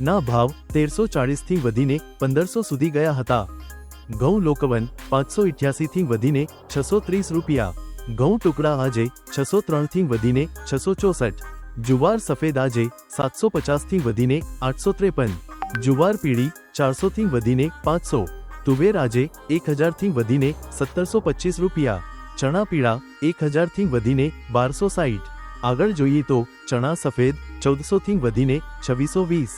ના ભાવ તેરસો ચાળીસથી વધીને પંદરસો સુધી ગયા હતા. ઘઉં લોકવન પાંચસો ઇઠ્યાસીથી વધીને છસો ત્રીસ રૂપિયા. ઘઉં ટુકડા આજે છસો ત્રણથી વધીને છસો ચોસઠ. જુવાર સફેદ આજે સાતસો પચાસથી વધીને આઠસો ત્રેપન. જુવાર પીળી ચારસોથી વધીને પાંચસો. તુવેર આજે એક હજારથી વધીને સત્તરસો પચીસ રૂપિયા. ચણા પીળા એક હજારથી વધીને બારસો સાઠ આગળ જોઈએ તો ચણા સફેદ ચૌદસોથી વધીને છવ્વીસો વીસ.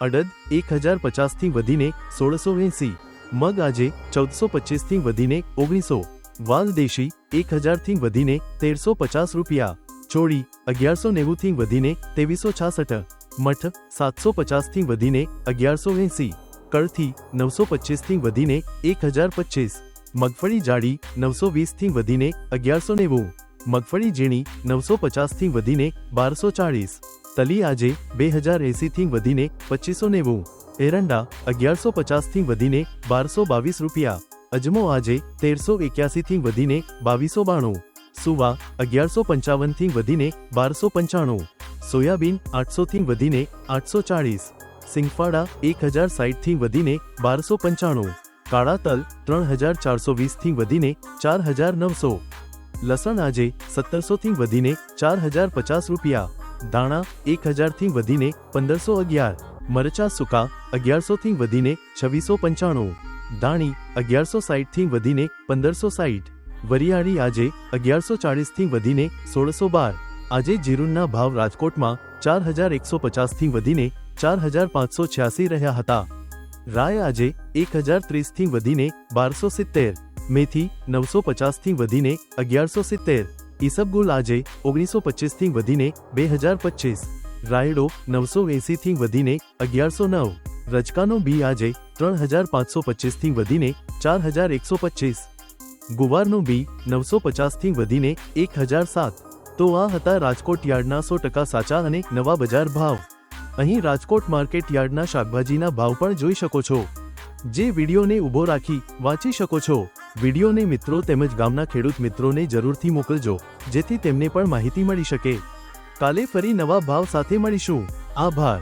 અડદ એક હજાર પચાસથી વધીને સોળસો એંસી, મગ આજે ચૌદસો પચીસથી વધીને ઓગણીસો, વાલ દેશી એક હજારથી વધીને તેરસો પચાસ રૂપિયા, ચોળી અગિયારસો નેવુંથી વધીને ત્રેવીસો છાસઠ, મઠ સાતસો પચાસથી વધીને અગિયારસો એંસી, કળથી નવસો પચીસથી વધીને એક હજાર પચીસ, મગફળી જાડી નવસો વીસથી વધીને અગિયારસો નેવું. મગફળી ઝીણી નવસો પચાસથી વધીને બારસો ચાળીસ. તલી આજે બે હજાર એંસીથી વધીને પચીસો નેવું. એરંડા અગિયારસો પચાસથી વધીને બારસો બાવીસ રૂપિયા. અજમો આજે તેરસો એક્યાસીથી વધીને બાવીસો બાણું. સુવા અગિયારસો પંચાવનથી વધીને બારસો પંચાણું. સોયાબીન આઠસોથી વધીને આઠસો ચાળીસ. સિંગફાડા એક હજાર સાઠથી વધીને બારસો પંચાણું. કાળા તલ ત્રણ હજાર ચારસો વીસથી વધીને ચાર હજાર નવસો. લસણ આજે સત્તરસોથી વધીને ચાર હજાર પચાસ રૂપિયા. દાણા એક હજારથી વધીને પંદરસો અગિયાર. મરચા સૂકા અગિયારસોથી વધીને છવ્વીસો પંચાણું. દાણી અગિયારસો સાઠથી વધીને પંદરસો સાઠ વરિયાળી આજે અગિયારસો ચાળીસથી વધીને સોળસો બાર. આજે જીરુનના ભાવ રાજકોટમાં ચાર હજાર એકસો પચાસથી વધીને ચાર હજાર પાંચસો છ્યાસી રહ્યા હતા. રાય આજે એક હજાર ત્રીસથી વધીને બારસો સિત્તેર. મેથી નવસો પચાસથી વધીને અગિયારસો સિત્તેર, ઈસબગુલ આજે ઓગણીસો પચીસથી વધીને બે હજાર પચીસ, રાયડો નવસો એંસીથી વધીને અગિયારસો નવ, રજકાનો બી આજે ત્રણ હજાર પાંચસો પચીસથી વધીને ચાર હજાર એકસો પચીસ, ગુવારનો બી નવસો પચાસથી વધીને એક હજાર સાત, તો આ હતા રાજકોટ યાર્ડના સો ટકા સાચા અને નવા બજાર ભાવ. અહીં રાજકોટ માર્કેટ યાર્ડના શાકભાજીના ભાવ પણ જોઈ શકો છો. જે વિડીયોને ઊભો રાખી વાંચી શકો છો. વિડીયોને મિત્રો તેમજ ગામના ખેડૂત મિત્રોને જરૂરથી મોકલજો, જેથી તેમને પણ માહિતી મળી શકે. કાલે ફરી નવા ભાવ સાથે મળીશું. આભાર.